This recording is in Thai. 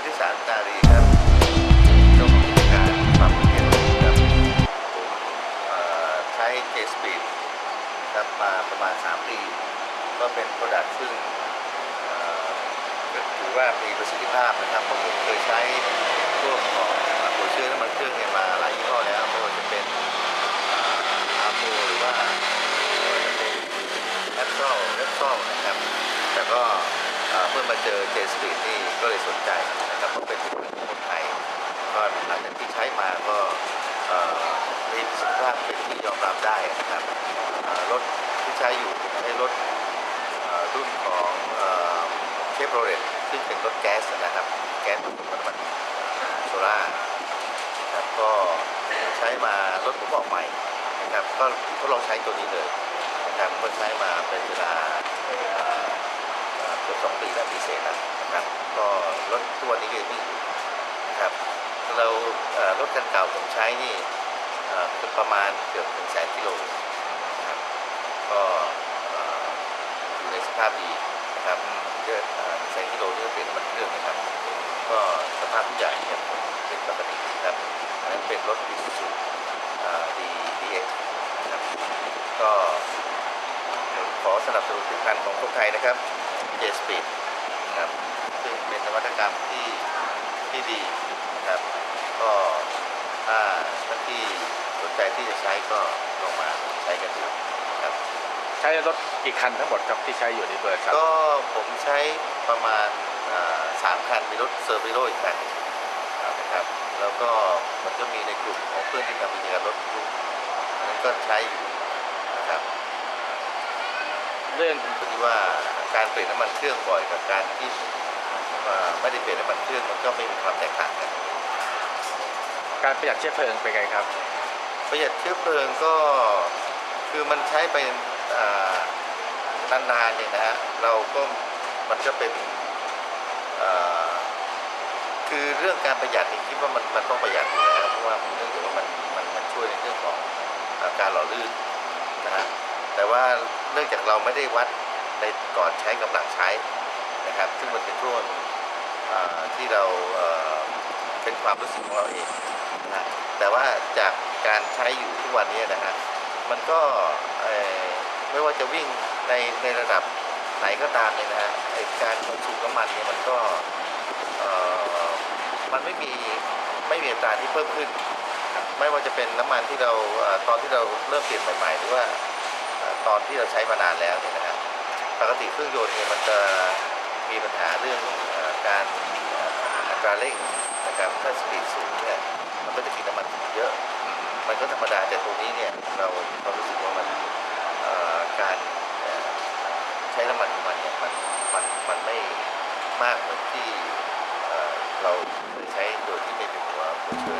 วุฒิสารตารีครับจงกิจการความเก็ตครับผมใช้เจสปีดครับมาประมาณ 3 ปี ก็เป็นโปรดักต์ซึ่งถือว่ามีประสิทธิภาพนะครับผมเคยใช้พวกของหัวเชื้อน้ำมันเครื่องเนี่ยมาหลายยี่ห้อแล้วไม่ว่าจะเป็นอาโมหรือว่าไม่ว่าจะเป็นแอปเปิลเรปเปิลนะครับ แต่ก็เอ่อเมื่อมาเจอเจสปีดนี่ก็เลยสนใจนะครับเพราะเป็นผลิตภัณฑ์คนไทยก็หลังจากที่ใช้มาก็มีสิทธิภาพเป็นที่ยอมรับได้นะครับรถที่ใช้อยู่ใช้รถรุ่นของเชฟโรเลตซึ่งเป็นรถแก๊สนะครับ แก๊สผสมกับน้ำมันโซล่านะครับก็ใช้มารถผมออกใหม่นะครับก็ทดลองใช้ตัวนี้เลยนะครับก็ใช้มาเป็นเวลา แล้วปีเศษนะครับ ก็รถตัวนี้ก็ยังวิ่งอยู่นะครับเรารถคันเก่าผมใช้นี่เอ่อประมาณเกือบถึงแสนกิโลนะครับก็อยู่ในสภาพดีนะครับเยอะแสนกิโลนี่ก็เปลี่ยนมันเครื่องนะครับ ก็สภาพทุกอย่างเนี่ยเป็นปกติครับอันนั้นเป็นรถอีซูซูดีดีเอ็กนะครับก็ขอสนับสนุนผลิตภัณฑ์ของคนไทยนะครับเจสปีด นะครับซึ่งเป็นนวัตกรรมที่ที่ดีนะครับก็ถ้าท่านที่สนใจที่จะใช้ก็ลองมาใช้กันดูนะครับใช้รถกี่คันทั้งหมดครับที่ใช้อยู่ในบริษัทก็ผมใช้ประมาณอ่าสามคันมีรถเซอร์วิโรอีกคันนะครับแล้วก็มันก็มีในกลุ่มของเพื่อนที่ทำกิจการรถบรรทุกอันนั้นก็ใช้อยู่นะครับเรื่องที่ว่า การเปลี่ยนน้ำมันเครื่องบ่อยกับการที่อ่าไม่ได้เปลี่ยนน้ำมันเครื่องมันก็ไม่มีความแตกต่างกัน การประหยัดเชื้อเพลิงเป็นไงครับ ประหยัดเชื้อเพลิงก็คือมันใช้ไปอ่านานๆเนี่ยนะฮะเราก็มันก็เป็นอ่าคือเรื่องการประหยัดนี่คิดว่ามันมันต้องประหยัดอยู่แล้วเพราะว่ามันเนื่องจากว่ามันมันมันช่วยในเรื่องของอาการหล่อลื่นนะฮะแต่ว่าเนื่องจากเราไม่ได้วัด ในก่อนใช้กับหลังใช้นะครับ ซึ่งมันเป็นช่วงอ่าที่เราเป็นความรู้สึกของเราเองนะแต่ว่าจากการใช้อยู่ทุกวันนี้นะฮะมันก็ไม่ว่าจะวิ่งในในระดับไหนก็ตามเนี่ยนะฮะการคอนซูมน้ำมันเนี่ยมันก็มันไม่มีไม่มีอัตราที่เพิ่มขึ้น ไม่ว่าจะเป็นน้ำมันที่เราตอนที่เราเริ่มเปลี่ยนใหม่ๆ หรือว่าตอนที่เราใช้มานานแล้วเนี่ยนะ ปกติเครื่องยนต์เนี่ยมันจะมีปัญหาเรื่องอการอัตราเร่งนะครับถ้าสปีดสูงเนี่ยมันก็จะกินน้ำมันเยอะมันก็ธรรมดาแต่ตัวนี้เนี่ยเราเรารู้สึกว่ามันการใช้น้ำมันของมันเนี่ยมันมันมันไม่มากเหมือนที่เอ่อเราเคยใช้โดยที่ไม่เป็นหัวหัวเชื้อ